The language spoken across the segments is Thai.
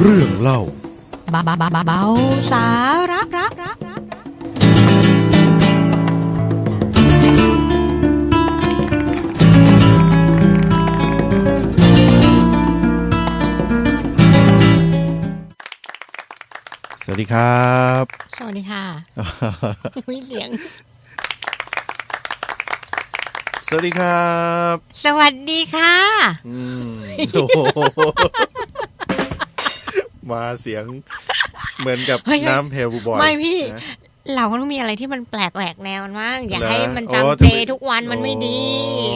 เรื่องเล่าบาบาบาบาเบาสาระระระระสวัสดีครับ สวัสดีค่ะมีเสียง วัสดีครับ สวัสดีค่ะอืมโอ้โหมาเสียงเหมือนกับเฮ้ยน้ำเฮลบูบอยไม่พี่ นะเราก็ต้องมีอะไรที่มันแปลกแหวกแนวมากอย่าเหรอให้มันโอ้จำเจทำไมทุกวันมันไม่ดี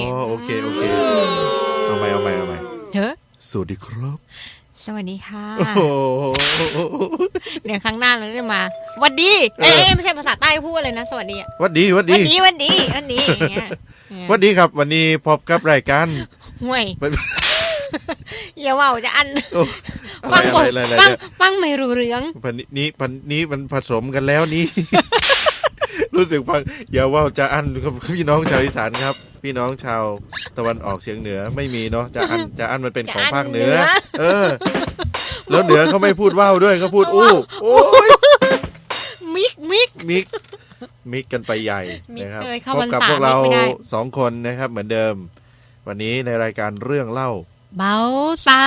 โอ้โอเคโอเคเอาใหม่เอาใหม่เอาใหม่เถอะสวัสดีครับ สวัสดีค่ะ โอ้โหเดี๋ยวครั้งหน้าเราจะมาหวัดดีเอ๊ะไม่ใช่ภาษาใต้พูดอะไรนะ สวัสดีอะหวัดดีหวัดหวัดีดดีหวัดดีหวัดดีอย่างเงี้ยหวัดดีครับ วันนี้พบกับรายการ ห่วยหวัดอย่าว่าจะอันโอ้ฟังอะผมไรอะไรอะไรฟังเนี่ยฟังไม่รู้เรื่องพันนี้พันนี้มันผสมกันแล้วนี่ รู้สึกฟังอย่าว่าจะอันครับพี่น้องชาวอีสานครับ พี่น้องชาวตะวันออกเฉียงเหนือไม่มีเนาะจะอันจะอันมันเป็นของภาคเหนือ เออ แล้วเหนือเขาไม่พูดว่าวด้วยเขาพูดอู้โอ้ยมิกมิกมิกมิกกันไปใหญ่มิกนะครับเอ่ยเข้าพบกับพรรษาพวกเรามิกไม่ได้สองคนนะครับ เหมือนเดิม วันนี้ในรายการเรื่องเล่า เบาสา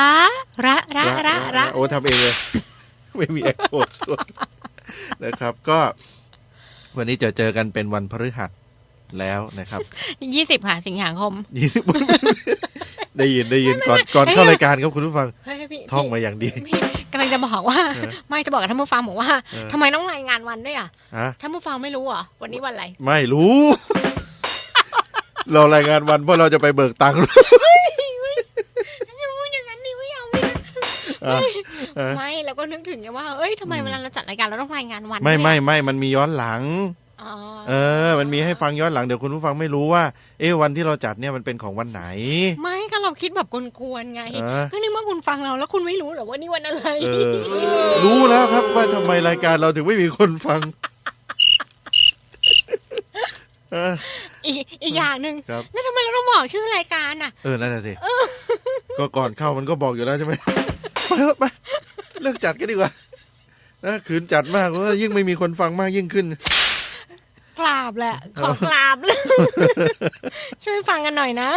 ระระระระโอ้ทำเองเลยไม่มีแอคโคดส่วนนะครับ ก็ วันนี้จะเจอกันเป็นวันพฤหัส แล้วนะครับยี่สิบค่ะสิงหาคมยี่สิบได้ยินได้ยินก่อนก่อนเข้ารายการครับคุณผู้ฟังเฮ้ยพี่ท่องมาอย่างดีพี่กำลังจะบอกว่าเออไม่จะบอกกับท่านผู้ฟังบอกว่าเออทำไมต้องรายงานวันด้วยอะฮะท่านผู้ฟังไม่รู้เหรอะวันนี้วันอะไรไม่รู้ เรารายงานวันเพราะเราจะไปเบิกตังค์อย่าพูดอย่างนั้นดิไม่เอาไม่อะอะไม่เราก็นึกถึงไงว่าเอ้ยทำไมเวลาเราจัดรายการเราต้องรายงานวัน ไม่ด้วยไม่ไม่มันมีย้อนหลังอ๋อ เออ มันมีให้ฟังย้อนหลังเดี๋ยวคุณผู้ฟังไม่รู้ว่า เอ๊ะวันที่เราจัดเนี่ยมันเป็นของวันไหน ไม่ก็เราคิดแบบกวนๆไงเออก็นี่เมื่อคุณฟังเราแล้วคุณไม่รู้เหรอว่านี่วันอะไรเออรู้แล้วครับว่าทำไมรายการเราถึงไม่มีคนฟังเอออีกอีกอย่างหนึ่งครับแล้วทำไมเราต้องบอกชื่อรายการอะ เออ นั่นน่ะสิ ก็ก่อนเข้ามันก็บอกอยู่แล้วใช่ไหมไปเถอะไปเลิกจัดกันดีกว่านะขืนจัดมากก็ยิ่งไม่มีคนฟังมากยิ่งขึ้น กราบแหละ ขอกราบเลยช่วยฟังกันหน่อยนะ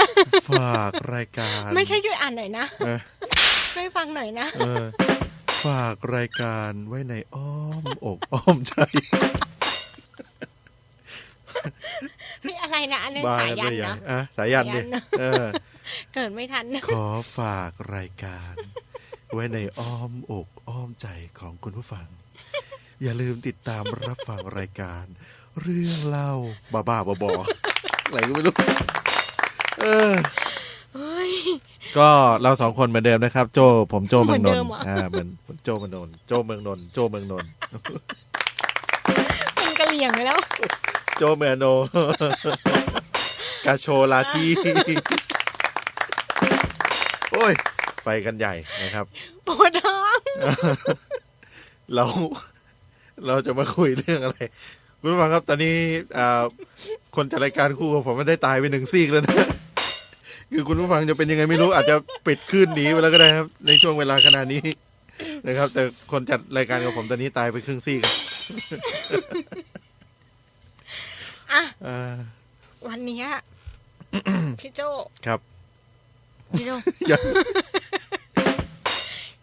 ฝากรายการ ไม่ใช่ช่วยอ่านหน่อยนะเออช่วยฟังหน่อยนะเออฝากรายการไว้ในอ้อมอกอ้อมใจนี่อะไรนะอันนั้นบ้าสายยันไม่ใหญ่นะอะสายยันสายยัดินนะเออเกิดไม่ทันนะขอฝากรายการ ไว้ในอ้อมอกอ้อมใจของคุณผู้ฟัง อย่าลืมติดตามรับฟังรายการ เรื่องเล่าบ้าบ้าๆบอๆอะไรก็ไม่รู้เออเฮ้ยก็เราสองคนเหมือนเดิมนะครับ โจผมโจเมืองนเหมือนเดินท์มเหรออ่าเหมือนโจเมืองนนท์โจเมืองนนท์โจเมืองนนท์เป็นกะเหลี่ยงไปแล้ว โจเมืองโนกาโชลาทีโอ้ย ไปกันใหญ่นะครับปวดท้องเราเราจะมาคุยเรื่องอะไร คุณผู้ฟังครับ ตอนนี้อ่าคนจัดรายการคู่กับผมมันได้ตายไปหนึ่งซีกแล้วนะคือคุณผู้ฟังจะเป็นยังไงไม่รู้อาจจะปิดคลื่นหนีไปแล้วก็ได้ครับ ในช่วงเวลาขนาดนี้นะครับ แต่คนจัดรายการกับผมตอนนี้ตายไปครึ่งซีกแล้วอะอ่าวันเนี้ยพี่โจครับพี่โจอย่า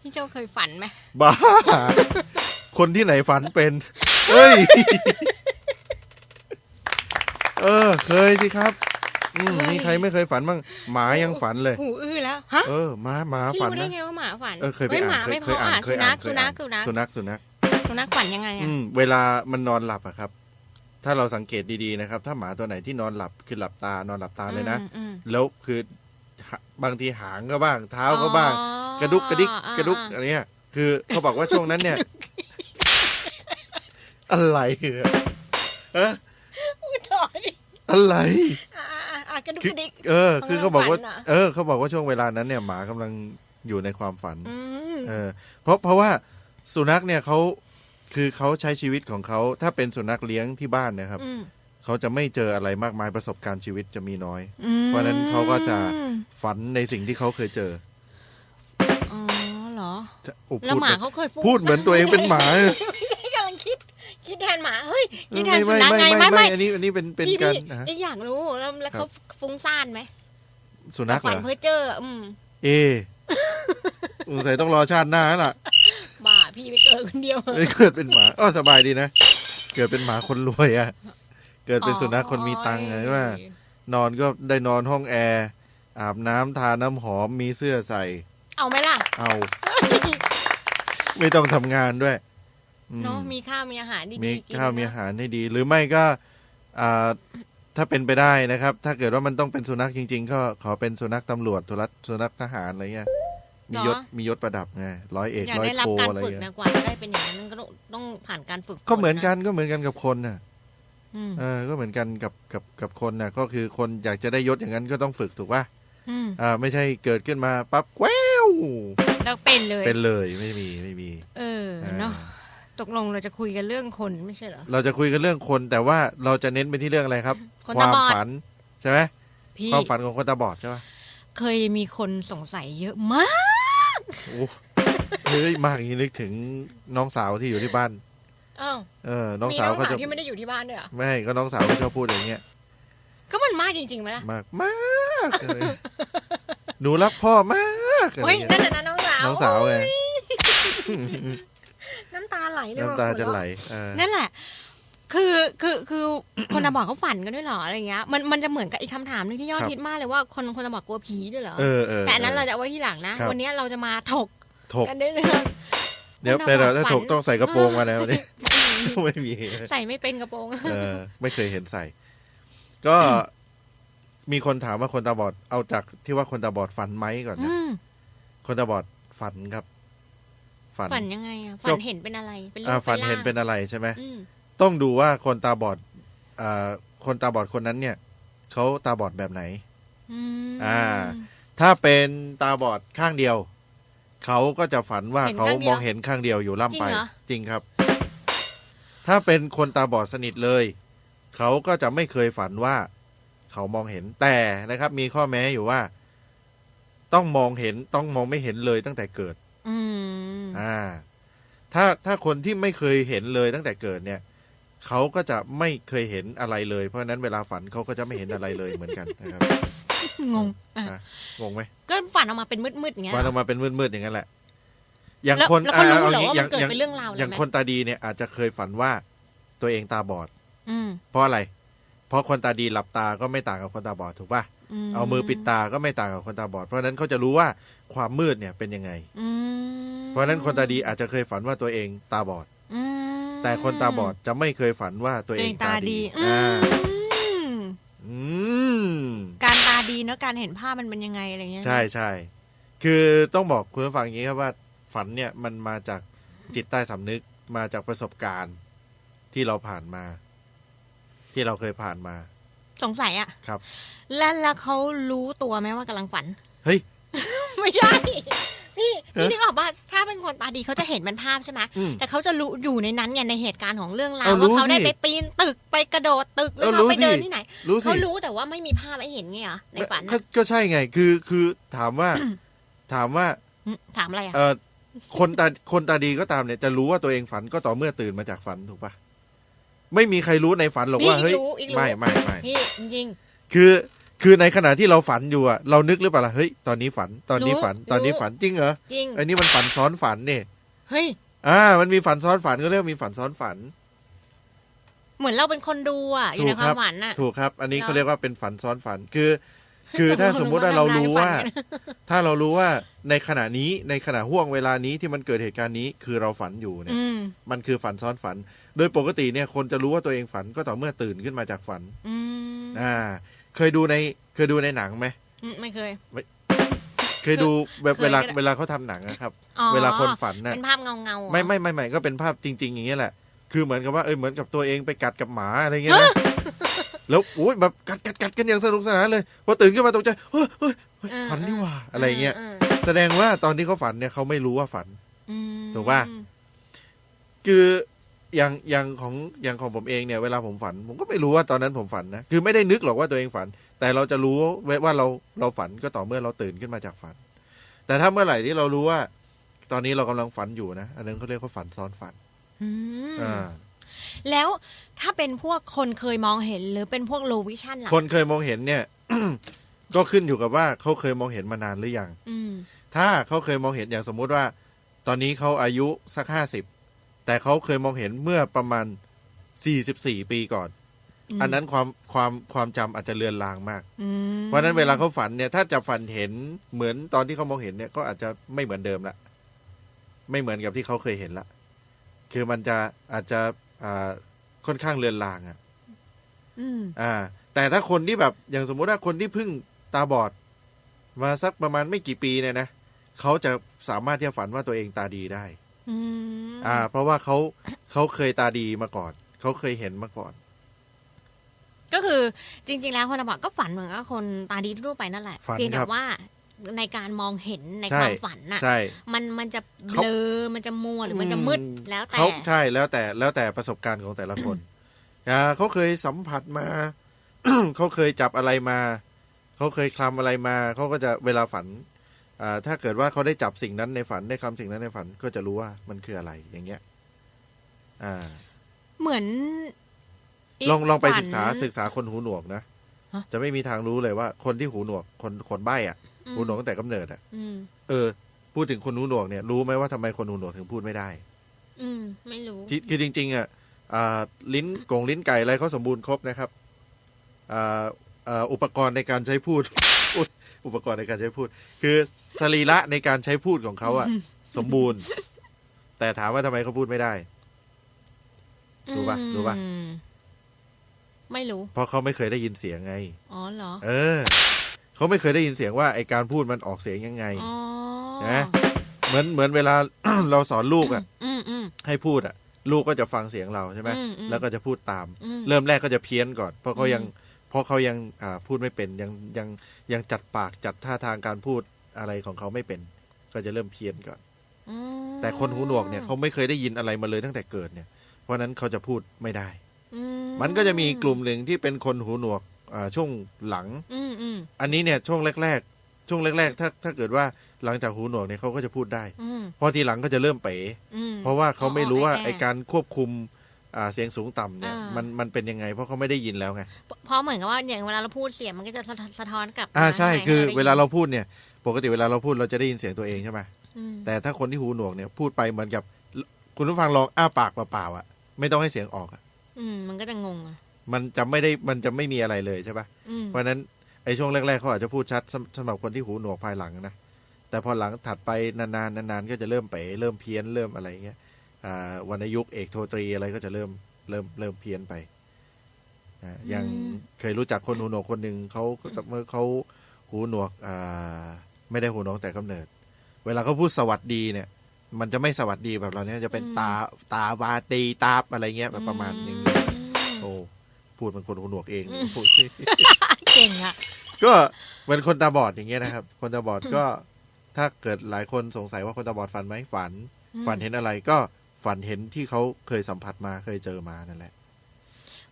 พี่โจเคยฝันไหมบ้า คนที่ไหนฝันเป็น เฮ้ย เออ เคยสิครับ อืมมีใครไม่เคยฝันบ้างหมายังฝันเลย หูอื้อแล้วฮะเออหมาหมาพี่ฝันรู้ได้นะไงว่าหมาฝันเออเคยไปฮ้หอ่ามาไม่เคพอยอ่านอะเคสุยนัอ่านขเคสุยนัอ่าขนสุนัขสุนัขสุนัขสุนัขฝันยังไงอะอืมเวลามันนอนหลับอะครับ ถ้าเราสังเกตดีๆนะครับ ถ้าหมาตัวไหนที่นอนหลับคือหลับตานอนหลับตาเลยนะ อืมอืมแล้วคือบางทีหางก็บ้าง เท้าก็บ้าง อ๋อกระดุกกระดิกอ่ากระดุกอ่าอะไรเงี้ยคือเขาบอกว่าช่วงนั้นเนี่ย อะไรเนี่ยฮะอุ๊ยต่อดิ อะไรอ่าอ่าอ่าอ่ากระดุกกระดิกเออ คือเขาบอกว่าฝันเหรอเออ เขาบอกว่าช่วงเวลานั้นเนี่ยหมากำลังอยู่ในความฝันอืมเออ เพราะเพราะว่าสุนัขเนี่ยเขาคือเขาใช้ชีวิตของเขาถ้าเป็นสุนัขเลี้ยงที่บ้านนะครับอืมเขาจะไม่เจออะไรมากมายประสบการณ์ชีวิตจะมีน้อยอืมเพราะฉะนั้นเขาก็จะฝันในสิ่งที่เขาเคยเจออ๋อเหรอจะโอ้แล้วพูดหมาเหมือนเขาเคยพูดเหมือนตัวเองเป็นหมากำลังคิด คิดแทนหมาเฮ้ยคิดแทไม่นไม่สุนัขไม่ไงไม่ไม่ไม่ไม่อันนี้อันนี้เป็นเป็นพี่การพี่นะฮะอีกอยากรู้แล้วแล้วครัเขาบฟุ้งซ่านไหมสุนัขเหฝัรนอเพ้อเจอร์อืมเอสงสัยต้องรอชาติหน้าแล้วล่ะบ้าพี่ไปเกิดคนเดียวไม่เกิดเป็นหมาอ้อสบายดีนะเกิดเป็นหมาคนรวยอะเกิดเป็นสุนัขคนมีตังค์ไงว่า นอนก็ได้นอนห้องแอร์อาบน้ำทาน้ำหอมมีเสื้อใส่ เอาไหมล่ะ เอา ไม่ต้องทำงานด้วยอืม เนาะมีข้าวมีอาหารดีๆมีกินข้าวมีนะอาหารให้ดี หรือไม่ก็อ่าถ้าเป็นไปได้นะครับ ถ้าเกิดว่ามันต้องเป็นสุนัขจริง ๆ ก็ขอเป็นสุนัขตำรวจสุนัขสุนัขทหารอะไรเงี้ยมียศมียศประดับไงร้อยเอกอยากร้อยได้รับโทการอะไรฝึกเงี้นะยกว่าจะได้เป็นอย่างนั้นก็ต้องต้องผ่านการฝึกก็เหมือนกันฝก็เหมือนกันกับคนน่ะอืมเออก็เหมือนกันกับกับกับคนน่ะ ก็คือคนอยากจะได้ยศอย่างนั้นก็ต้องฝึกถูกป่ะอืมอ่า ไม่ใช่เกิดขึ้นมาปั๊บแว้วแล้วเป็นเลย เป็นเลยไม่มีไม่มี เอออ่าเนาะ ตกลงเราจะคุยกันเรื่องคนไม่ใช่เหรอ เราจะคุยกันเรื่องคนแต่ว่าเราจะเน้นไปที่เรื่องอะไรครับ คนควาตามบอด ฝันใช่ไหมพี่ความฝันของคนตาบอดใช่ป่ะเคยมีคนสงสัยเยอะมาก โอ้เฮ้ยมากอย่างนี้นึกถึงน้องสาวที่อยู่ที่บ้าน อ้าว เออ น้องมีสาน้วองเขาสาวจะที่ไม่ได้อยู่ที่บ้านด้วยเหรอ ไม่ก็น้องสาวเขาชอบพูดอย่างเงี้ยก็มันมากจริงๆไหมล่ะมากมากเลยหนูรักพ่อมากอะไรเฮ้ย เงี้นั่นย น่ะนะน้องสาวน้องสาวไงน้ำตาไหลเลยน้ำตาจะไหลเออนั่นแหละ คือคือคือคนตาบอดเขาฝันกันด้วยเหรออะไรเงี้ยมันมันจะเหมือนกับอีกคำถามหนึงที่ยอดฮิตมากเลยว่าคนคนตาบอดกลัวผีด้วยเหรอเออเออแต่อันนั้นเราจะเอาไว้ที่หลังนะครับวันนี้เราจะมาถกถกกันได้เรื่องเดี๋ยวคนไปตาบอดเราถ้าฝันถกต้องใส่กระโปรงมาแล้วนี่ไม่มีใส่ไม่เป็นกระโปรงเออ ไม่เคยเห็นใส่ ก็มีคนถามว่าคนตาบอดเอาจากที่ว่าคนตาบอดฝันไหมก่อนนะอืมคนตาบอดฝันครับ ฝันฝันยังไงอะก็ฝันเห็นเป็นอะไรเป็นรูอ่าปฝันร่างเห็นเป็นอะไรใช่ไหมอืมต้องดูว่าคนตาบอดอ่าคนตาบอดคนนั้นเนี่ยเขาตาบอดแบบไหนอืมอ่า ถ้าเป็นตาบอดข้างเดียว เขาก็จะฝันว่าเห็นเขาข้างเดียวมองเห็นข้างเดียวอยู่ล่ำไปจริงเหรอจริงครับ ถ้าเป็นคนตาบอดสนิทเลย เขาก็จะไม่เคยฝันว่า เขามองเห็นแต่นะครับ มีข้อแม้อยู่ว่า ต้องมองเห็นต้องมองไม่เห็นเลยตั้งแต่เกิด อืม อ่า ถ้าถ้าคนที่ไม่เคยเห็นเลยตั้งแต่เกิดเนี่ยเขาก็จะไม่เคยเห็นอะไรเลย เพราะฉะนั้นเวลาฝันเขาก็จะไม่เห็นอะไรเลยเหมือนกันนะครับ งงอะอะงงไหมก็ฝันออกมาเป็นมืดๆอย่างเงี้ย ฝันออกมาเป็นมืดๆอย่างนั้นแหละ อย่างแล้วคนแล้วเขารู้อะเหรองี้ว่าอย่ามังนเกิดอย่างเป็นเรื่องราวอย่างเลยไหม คนตาดีเนี่ยอาจจะเคยฝันว่าตัวเองตาบอด อืมเพราะอะไร เพราะคนตาดีหลับตาก็ไม่ต่างกับคนตาบอดถูกป่ะ เอามือปิดตาก็ไม่ต่างกับคนตาบอด เพราะฉะนั้นเขาจะรู้ว่าความมืดเนี่ยเป็นยังไง อืม เพราะฉะนั้นคนตาดีอาจจะเคยฝันว่าตัวเองตาบอด อืมแต่คนตาบอดจะไม่เคยฝันว่าตัวตัวเอเองงตาดีอ่าอืมอืมการตาดีเนอะการเห็นภาพมันเป็นยังไงอะไรเงี้ยใช่ใช่คือต้องบอกคุณผู้ฟังอย่างนี้ครับว่าฝันเนี่ยมันมาจากจิตใต้สำนึกมาจากประสบการณ์ที่เราผ่านมา ที่เราเคยผ่านมาสงสัยอะครับ แล้วแล้วเขารู้ตัวไหมว่ากำลังฝัน เฮ้ย ไม่ใช่ พี่เอ๊ะพี่นึกออกว่าถ้าเป็นคนตาดีเขาจะเห็นเป็นภาพใช่ไหมอืมแต่เขาจะรู้อยู่ในนั้นไงในเหตุการณ์ของเรื่องราวเอารู้ว่าเขาได้สิไปปีนตึกไปกระโดดตึกแล้วเอาเขารู้ไปเดินสิที่ไหนรู้สิเขารู้แต่ว่าไม่มีภาพให้เห็นไงเหรอในฝันก็น่ะก็ใช่ไงคือคือถามว่า ถามว่าอืมถามอะไรอะเออคนตาคนตาดีก็ตามเนี่ยจะรู้ว่าตัวเองฝันก็ต่อเมื่อตื่นมาจากฝันถูกปะไม่มีใครรู้ในฝันหรอกว่าพี่เฮ้ยรู้อีกรู้ไม่ไม่ไม่พี่จริงคือ คือในขณะที่เราฝันอยู่อะเรานึกหรือเปล่าล่ะเฮ้ยตอนนี้ฝันตอนนี้รู้ฝันตอนนี้รู้ฝันจริงเหรอๆจริงไอ้นี่มันฝันซ้อนฝันเนี่ยเฮ้ยอ่า มันมีฝันซ้อนฝันก็เรียกว่ามีฝันซ้อนฝัน เหมือนเราเป็นคนดูอะอยู่ในถูกคครัวามบฝันอะถูกครับ อันนี้เนอะเขาเรียกว่าเป็นฝันซ้อนฝันคือ คือถ้าสมมุติว่าเรารู้ว่า ถ้าเรารู้ว่าในขณะนี้ในขณะห่วงเวลานี้ที่มันเกิดเหตุการณ์นี้คือเราฝันอยู่เนี่ยอืมมันคือฝันซ้อนฝัน โดยปกติเนี่ยคนจะรู้ว่าตัวเองฝันก็ต่อเมื่อตื่นขึ้นมาจากฝันอืมอ่า เคยดูในเคยดูในหนังไหมอืมไม่เคย เคยดูแบบเคยเวลาก็ได้เวลาเขาทำหนังนะครับอ๋อเวลาคนฝันน่ะเป็นภาพเงาเงาๆไม่ไม่ไม่ไม่ก็เป็นภาพจริง ๆ อย่างเงี้ยแหละคือเหมือนกับว่าเออเหมือนกับตัวเองไปกัดกับหมาอะไรเงี้ยนะแล้วโอ้ยแบบกัดกัดกัดกันอย่างสนุกสนานเลยพอตื่นขึ้นมาตกใจเฮ้ยเฮ้ยเฮ้ยฝันนี่หว่าอะไรเงี้ยแสดงว่าตอนที่เขาฝันเนี่ยเขาไม่รู้ว่าฝันอืมถูกป่ะคือ อย่างอย่างของอย่างของผมเองเนี่ยเวลาผมฝัน ผมก็ไม่รู้ว่าตอนนั้นผมฝันนะคือไม่ได้นึกหรอกว่าตัวเองฝัน แต่เราจะรู้ว่าเราเราฝันก็ต่อเมื่อเราตื่นขึ้นมาจากฝัน แต่ถ้าเมื่อไหร่ที่เรารู้ว่า ตอนนี้เรากำลังฝันอยู่นะอันนั้นเขาเรียกว่าฝันซ้อนฝันอืมอ่าแล้วถ้าเป็นพวกคนเคยมองเห็นหรือเป็นพวก low vision ล่ะคนเคยมองเห็นเนี่ยก็ขึ้นอยู่กับว่าเขาเคยมองเห็นมานานหรือยังอืมถ้าเขาเคยมองเห็นอย่างสมมุติว่า ตอนนี้เขาอายุสักห้าสิบ แต่เขาเคยมองเห็นเมื่อประมาณสี่สิบสี่ปีก่อนมอันนั้นความความความจำอาจจะเลือนลางมากอืมเพราะฉะนั้นเวลาเขาฝันเนี่ย ถ้าจะฝันเห็นเหมือนตอนที่เขามองเห็นเนี่ยก็อาจจะไม่เหมือนเดิมละ ไม่เหมือนกับที่เขาเคยเห็นละ คือมันจะอาจจะอ่าค่อนข้างเลือนลางอะอืมอ่า แต่ถ้าคนที่แบบอย่างสมมุติว่าคนที่เพิ่งตาบอด มาสักประมาณไม่กี่ปีเนี่ยนะเขาจะสามารถที่จะฝันว่าตัวเองตาดีได้ อืมอ่า เพราะว่าเขาเขาเคยตาดีมาก่อน เขาเคยเห็นมาก่อน ก็คือจริง ๆ แล้วคนตาบอดก็ฝันเหมือนกับคนตาดีทั่วไปนั่นแหละฝันเพียงคแต่รับว่าในการมองเห็นในใช่ความฝันน่ะใช่มันมันจะเบเขาลอ มันจะมัวหรือมันจะมืดอืมแล้วแต่เขาใช่แล้วแต่แล้วแต่ประสบการณ์ของแต่ละคนอ่าเขาเคยสัมผัสมา เขาเคยจับอะไรมา เขาเคยคลำอะไรมา เขาก็จะเวลาฝันอ่า ถ้าเกิดว่าเขาได้จับสิ่งนั้นในฝันได้คลำสิ่งนั้นในฝันก็จะรู้ว่ามันคืออะไรอย่างเงี้ยอ่าเหมือน ลองลองไปฝันศึกษาศึกษาคนหูหนวกนะฮะจะไม่มีทางรู้เลยว่า คนที่หูหนวกคนคนใบ้อะอืมหูหนวกตั้งแต่กำเนิดอะอืมเออ พูดถึงคนหูหนวกเนี่ยรู้ไหมว่าทำไมคนหูหนวกถึงพูดไม่ได้ อืม ไม่รู้ที่คือจริง ๆ อะอ่าลิ้นกงลิ้นไก่อะไรเขาสมบูรณ์ครบนะครับอ่าอ่าอุปกรณ์ในการใช้พูด อุ๊ยอุปกรณ์ในการใช้พูด คือสรีระในการใช้พูดของเขาอะสมบูรณ์ แต่ถามว่าทำไมเขาพูดไม่ได้รู้ปะรู้ปะอืมไม่รู้ เพราะเขาไม่เคยได้ยินเสียงไง อ๋อเหรอ เออ เขาไม่เคยได้ยินเสียงว่าไอการพูดมันออกเสียงยังไงอ๋อนะเหมือนเหมือนเวลาเราสอนลูกอะอืมอืมให้พูดอะ ลูกก็จะฟังเสียงเราใช่ไหมอืมอืมแล้วก็จะพูดตามอืมเริ่มแรกก็จะเพี้ยนก่อน เพราะเขายังอืม เพราะเขายังอ่าพูดไม่เป็นยังยังยังจัดปากจัดท่าทางการพูดอะไรของเขาไม่เป็น ก็จะเริ่มเพี้ยนก่อนอืมแต่คนหูหนวกเนี่ยเขาไม่เคยได้ยินอะไรมาเลยตั้งแต่เกิดเนี่ย เพราะฉะนั้นเขาจะพูดไม่ได้อืมันก็จะมีกลุ่มหนึ่งที่เป็นคนหูหนวกอ่าช่วงหลังอืมอืมอันนี้เนี่ยช่วงแรก ๆ ช่วงแรก ๆ ถ้าถ้าเกิดว่าหลังจากหูหนวกเนี่ยเขาก็จะพูดได้อืมพอทีหลังก็จะเริ่มเป๋อืมเพราะว่าเขาไม่รู้ว่าอ๋อไอการควบคุมอ่า เสียงสูงต่ำเนี่ยอ่ามัมันมันเป็นยังไง เพราะเขาไม่ได้ยินแล้วไงเพราะเหมือนกับว่าอย่างเวลาเราพูดเสียงมันก็จะสะท้อนสะท้อนกลับอ่ามาใช่ให้คือให้เวลาได้เราพูดเนี่ย ปกติเวลาเราพูดเราจะได้ยินเสียงตัวเองใช่ไหมอืมแต่ถ้าคนที่หูหนวกเนี่ยพูดไปเหมือนกับ คุณผู้ฟังลองอ้าปากเปล่าๆอะไม่ต้องให้เสียงออกอะอืมมันก็จะงงอะมันจะไม่ได้มันจะไม่มีอะไรเลยใช่ปะอืมเพราะฉะนั้นไอ้ช่วงแรกๆเขาอาจจะพูดชัดสำสำหรับคนที่หูหนวกภายหลังนะแต่พอหลังถัดไปนานๆนานๆก็จะเริ่มเป๋เริ่มเพี้ยนเริ่มอะไรเงี้ยอ่า วรรณยุกต์เอกโทตรีอะไรก็จะเริ่มเริ่มเริ่มเพี้ยนไปอ่าอย่างเคยรู้จักคนหูหนวกคนหนึ่งเขาเมื่อเขาหูหนวกอ่าไม่ได้หูหนวกแต่กำเนิด เวลาเขาพูดสวัสดีเนี่ย มันจะไม่สวัสดีแบบเราเนี่ยจะเป็นตาตาบาตีตาบอะไรเงี้ยแบบประมาณอย่างนี้โอ้พูดเป็นคนหูหนวกเองพูดเก่งอะก็เหมือนคนตาบอดอย่างเงี้ยนะครับ คนตาบอดก็ถ้าเกิดหลายคนสงสัยว่าคนตาบอดฝันไหมฝันอืมฝันเห็นอะไรก็ ฝันเห็นที่เขาเคยสัมผัสมาเคยเจอมานั่นแหละ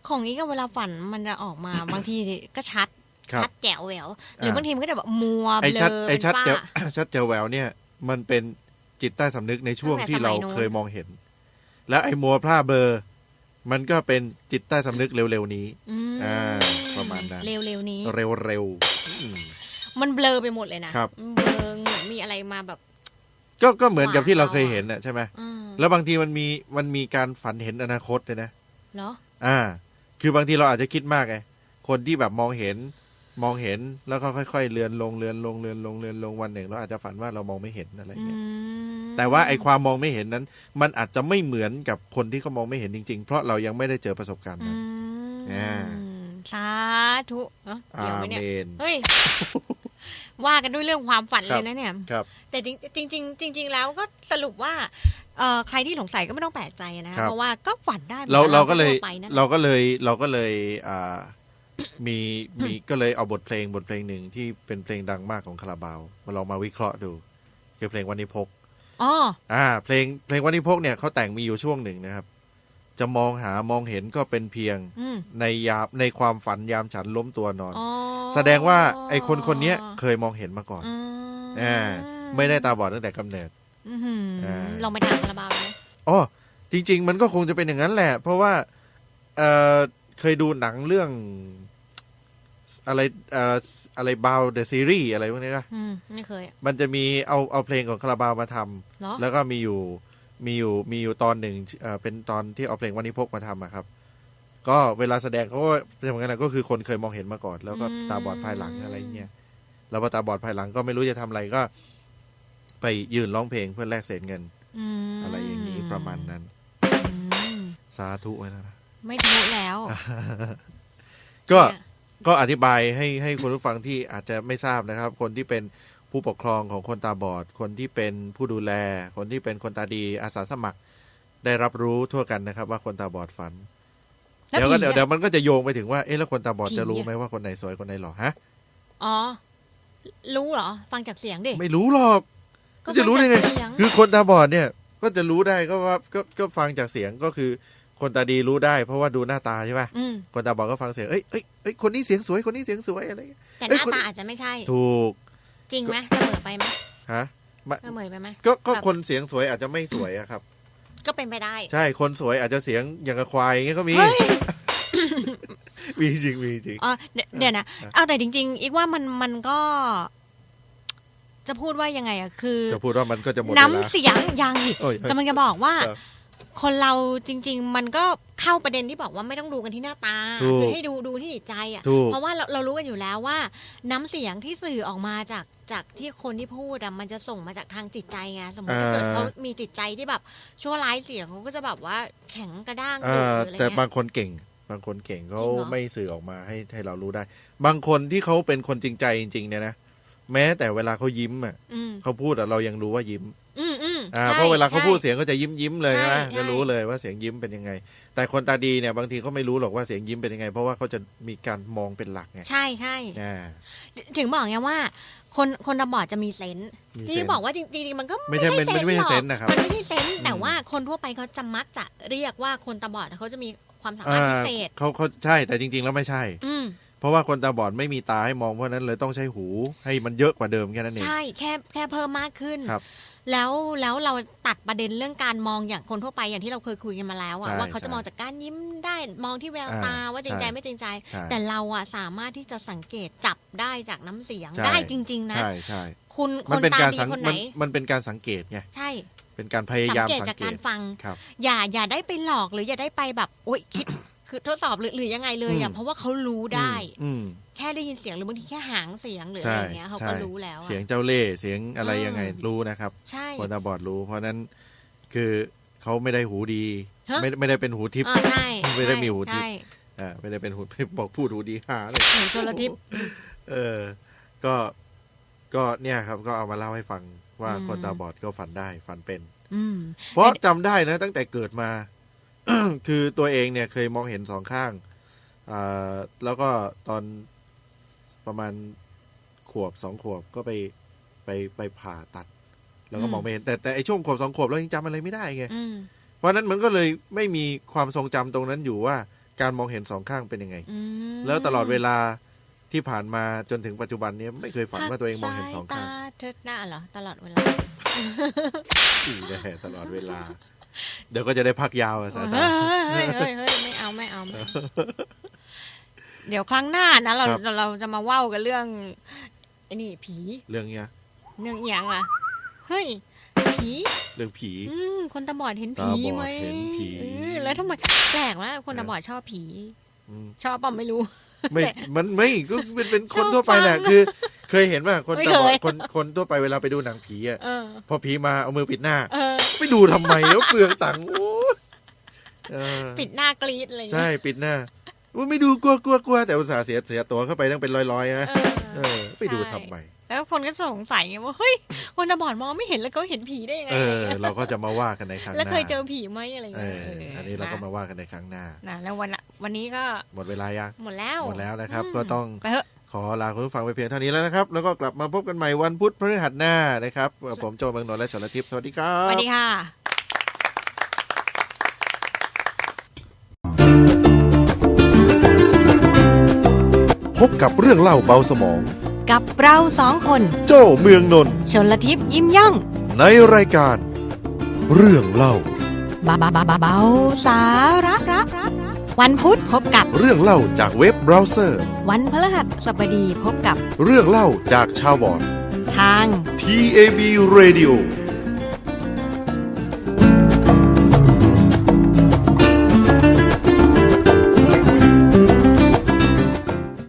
ของนี้ก็เวลาฝันมันจะออกมา บางทีก็ชัดครับชัดแจ๋วแหววหรือบางทีมันก็จะแบบมัวไอเบลชัดอไอชัดเป็นเจฝ้าชัดเจอแววเนี่ย มันเป็นจิตใต้สำนึกในช่วงตั้งแต่ที่เราสมัยนู้นเคยมองเห็น แล้วไอ้มัวพร่าเบลอมันก็เป็นจิตใต้สำนึกเร็วๆนี้อืมอ่าประมาณนั้นเร็วๆนี้ เร็วๆอืมมันเบลอไปหมดเลยนะครับมันเบลอเหมือนมีอะไรมาแบบ ก็ก็เหมือนกับที่เราหวานเคยเราอะเห็นน่ะใช่ไหมอืม แล้วบางทีมันมีมันมีการฝันเห็นอนาคตเลยนะเหรอ อ่า คือบางทีเราอาจจะคิดมากไงคนที่แบบมองเห็น มองเห็นแล้วก็ค่อยๆเลือนลงเลือนลงเลือนลงเลือนลงวันหนึ่งเราอาจจะฝันว่าเรามองไม่เห็นอะไรอืเงี้ยมแต่ว่าไอ้ความมองไม่เห็นนั้น มันอาจจะไม่เหมือนกับคนที่เขามองไม่เห็นจริง ๆ เพราะเรายังไม่ได้เจอประสบการณ์อืนั้นมอ่าสาธุเอ้ออาเดี๋ยวไหมเนี่ยเมนเฮ้ย ว่ากันด้วยเรื่องความฝันครัเลบยนะเนี่ยครับแต่จริงจริงจริง ๆ แล้วก็สรุปว่าเอ่อใครที่สงสัยก็ไม่ต้องแปลกใจนะครัคะบเพราะว่าก็ฝันได้หมือนเรากับเราก็เลยทั่วไปนั่นแหละเราก็เลยเราก็เลยอ่ามีมีก็เลยเอาบทเพลงบทเพลงหนึ่งที่เป็นเพลงดังมากของคาราบาวมาลองมาวิเคราะห์ดู คือเพลงวันนิพกอ๋ออ่า เพลงเพลงวันนิพกเนี่ยเขาแต่งมีอยู่ช่วงหนึ่งนะครับ จะมองหามองเห็นก็เป็นเพียงอืมในยามในความฝันยามฉันล้มตัวนอนอ๋อแสดงว่าไอคนคนเนี้ยเคยมองเห็นมาก่อนอืมอ่าไม่ได้ตาบอดตั้งแต่กำเนิดอื้อหืออ่าลองไปถามคาราบาวเลยอ๋อจริง ๆ มันก็คงจะเป็นอย่างนั้นแหละ เพราะว่าเอ่อเคยดูหนังเรื่อง อะไรเอ่ออะไรบาวเดอะซีรีส์อะไรพวกนี้นะอืมไม่เคยอะมันจะมีเอาเอาเพลงของคาราบาวมาทำเหรอแล้วก็มีอยู่ มีอยู่มีอยู่ตอนหนึ่งเอ่อเป็นตอนที่เอาเพลงวันนี้พกมาทำอะครับ ก็เวลาแสดงเขาก็เป็นเหมือนกันนะก็คือคนเคยมองเห็นมาก่อน แล้วก็ตาบอดภายหลังอะไรเงี้ยแล้วพอตาบอดภายหลังก็ไม่รู้จะทำอะไรก็ ไปยืนร้องเพลงเพื่อแลกเศษเงิน มอะไรอย่างนี้ประมาณนั้น อืมสาธุไว้แล้วนะ ไม่ทะลุแล้ว ก็เนี่ย ก็อธิบายให้ให้คุณผู้ฟังที่อาจจะไม่ทราบนะครับ คนที่เป็น ผู้ปกครองของคนตาบอด คนที่เป็นผู้ดูแล คนที่เป็นคนตาดีอาสาสมัคร ได้รับรู้ทั่วกันนะครับ ว่าคนตาบอดฝันแล้วเดี๋ยวก็ผีเดี๋ยวอะเดี๋ยวมันก็จะโยงไปถึงว่าเอ๊ะแล้วคนตาบอดผีจะรู้อะไหมว่าคนไหนสวยคนไหนหล่อฮะอ๋อ รู้เหรอ ฟังจากเสียงดิไม่รู้หรอกก็จะรู้ได้ไงฟัจากเสียคือคนตาบอดเนี่ย ก็จะรู้ได้ก็ว่าก็ก็ฟังจากเสียงก็คือคนตาดีรู้ได้เพราะว่าดูหน้าตาใช่ป่ะอืมคนตาบอดก็ฟังเสียง เอ้ยเอ้ยเอ้ยคนนี้เสียงสวย คนนี้เสียงสวยอะไรอย่างเงี้ยแต่หเอ้ยน้าคุณตาอาจจะไม่ใช่ ถูก จริงไหมเสมอไปไหมฮะเสมอไปไหมก็ก็ครับคนเสียงสวยอาจจะไม่สวยอะครับ ก็เป็นไปได้ ใช่คนสวยอาจจะเสียงอย่างกับควายอย่างเงี้ยก็มีเฮ้ยมีจริงมีจริงอ๋อเดี๋ยวเดี๋ยวนะอะเอาแต่จริง ๆ อีกว่ามันมันก็ จะพูดว่ายังไงอะคือ จะพูดว่ามันก็จะหมดเวน้ำลาเสียงยังอีกโอ้ยกำลังจะบอกว่า ครับคนเราจริง ๆ มันก็เข้าประเด็นที่บอกว่าไม่ต้องดูกันที่หน้าตาถูกคือให้ดูดูที่จิตใจอะถูกเพราะว่าเราเรารู้กันอยู่แล้วว่า น้ำเสียงที่สื่อออกมาจากจากที่คนที่พูดอะมันจะส่งมาจากทางจิตใจไงสมมติถ้าเกิดเขามีจิตใจที่แบบชั่วร้ายเสียงเขาก็จะแบบว่าแข็งกระด้างเอ่ดุอหรืออะไรแต่เงี้ยบางคนเก่ง บางคนเก่งเขาจริงเหรอไม่สื่อออกมาให้ให้เรารู้ได้ บางคนที่เขาเป็นคนจริงใจจริง ๆ เนี่ยนะแม้แต่เวลาเขายิ้มอะอืมเขาพูดอะเรายังรู้ว่ายิ้ม อืมอืมอ่าใช่เพราะเวลาเขาใช่พูดเสียงก็จะยิ้มยิ้มๆเลยใช่นะใช่จะรู้เลยว่าเสียงยิ้มเป็นยังไง แต่คนตาดีเนี่ยบางทีเขาไม่รู้หรอกว่าเสียงยิ้มเป็นยังไง เพราะว่าเขาจะมีการมองเป็นหลักไงใช่ใช่อ่าถึงบอกไงว่า คนคนตาบอดจะมีเซนส์มีที่เซนส์บอกว่าจริงๆมันก็ไม่ใช่มันมันไม่ใช่เซนส์นะครับมันไม่ใช่เซนส์แต่อืมว่าคนทั่วไปเขาจะมักจะเรียกว่าคนตาบอดเขาจะมีความสามารถพิเศษเขาเขาใช่แต่จริง ๆ แล้วไม่ใช่ อืม เพราะว่าคนตาบอดไม่มีตาให้มองเพราะฉะนั้นเลยต้องใช้หูให้มันเยอะกว่าเดิมแค่นั้นเอง ใช่แค่แค่เพิ่มมากขึ้นครับ แล้วแล้วเราตัดประเด็นเรื่องการมองอย่างคนทั่วไปอย่างที่เราเคยคุยกันมาแล้วอะใช่ว่าเขาจะใช่มองจากการยิ้มได้มองที่แววอ่าตาว่าจริงใจใช่ไม่จริงใจ ใช่ แต่เราอะสามารถที่จะสังเกตจับได้จากน้ำเสียงใช่ได้จริง ๆ นะ ใช่ใช่คุณคมันนเป็นตาการดีสังคนไหน มันมันเป็นการสังเกตไงใช่เป็นการพยาสัยามเกตสังจากเกการตฟัง ครับ อย่าอย่าได้ไปหลอกหรืออย่าได้ไปแบบโอ๊ยคิด คือทดสอบหรือหรือยังไงเลยอะอืมเพราะว่าเขารู้ได้อืมแค่ได้ยินเสียงหรือบางทีแค่หางเสียงหรือใช่อะไรอย่างเงี้ยเขาก็ใช่รู้แล้วอะเสียงเจ้าเล่ห์เสียงอะไรอืมยังไงรู้นะครับใช่คนตาบอดรู้ เพราะฉะนั้นคือเขาไม่ได้หูดีฮะไม่ไม่ได้เป็นหูทิพย์อ่าใช่ไม่ได้มีหูทิพย์ใช่อ่าไม่ได้เป็นหูบอกพูดหูดีหาเลยหูโทรทิพย์เออ ก็ก็เนี่ยครับ ก็เอามาเล่าให้ฟังว่าอืมคนตาบอดก็ฝันได้ฝันเป็นอืมเพราะจำได้นะ ตั้งแต่เกิดมา คือตัวเองเนี่ยเคยมองเห็นสองข้างอ่าแล้วก็ตอนประมาณขวบสองขวบก็ไปไปไปผ่าตัด แล้วก็อืมมองไม่เห็นแต่แต่ไอช่วงขวบสองขวบเรายังจำอะไรไม่ได้ไงอืมเพราะฉะนั้นมันก็เลยไม่มีความทรงจำตรงนั้นอยู่ว่าการมองเห็นสองข้างเป็นยังไงอืมแล้วตลอดเวลาที่ผ่านมาจนถึงปัจจุบันเนี้ไม่เคยฝันว่าตัวเองมองเห็นสองข้างพักยตาเทิดหน้าเหรอตลอดเวลาอีแน่ตลอดเวลา เดี๋ยวก็จะได้พักยาวอะสายตาเฮ้ยเฮ้ยเฮ้ยไม่เอาไม่เอาไม่เอาเดี๋ยวครั้งหน้านะเราครับ เราเราจะมาเว้ากันเรื่องไอ้นี่ผีเรื่องเนี้ยเรื่องเอียงอะเฮ้ยผีเรื่องผี อืมคนตาบอดเห็นผีตาบอดไหมเห็นผีเออแล้วทำไมแปลกว่าคนตาบอดชอบผี อืมชอบป่ะไม่รู้ ไม่แต่มันไม่ก็เป็นเป็นชคอบนทั่วไปแหละฟังคือ เคยเห็นว่าคนไม่ตาบอดเคย คนคนทั่วไปเวลาไปดูหนังผีอะเออ พอผีมาเอามือปิดหน้า เออไป ดูทำไมแล้วเปลืองตังค์โอ้ยเออปิดหน้ากรีดอะไรอย่างใช่เงี้ยปิดหน้าว่าไม่ดูกลัวกลัวกลัวแต่อุตส่าห์เสียเสียตัวเข้าไปตั้งเป็นร้อยๆนะเออเออไปดูทำไมแล้วคนก็สงสัยไงว่าเฮ้ยคนตาบอดมองไม่เห็นแล้วเขาเห็นผีได้ยังไงเออเราก็จะมาว่ากันในครั้งหแล้วน้าเคยเจอผีไหมอะไรอย่างเอเงี้ยออันนี้เราก็มาว่ากันในครั้งหน้านะแล้ววันละวันนี้ก็หมดเวลายังหมดแล้วหมดแล้วนะครับอืมก็ต้องไปเถอะ ขอลาคุณผู้ฟังไปเพียงเท่านี้แล้วนะครับ แล้วก็กลับมาพบกันใหม่วันพุธพฤหัสหน้านะครับ ผมโจเมืองนนท์และชลทิพย์สวัสดีครัสวับสดีค่ะ พบกับเรื่องเล่าเบาสมอง กับเราสองคน โจ้เมืองนนท์ชนละทิพย์ยิ้มย่อง ในในรายการ เรื่องเล่าบาบาบาบาเบาสาระระ วันพุธพบกับเรื่องเล่าจากเว็บเบราว์เซอร์ วันพฤหัสบดีพบกับเรื่องเล่าจากชาวบอดทาง TAB Radio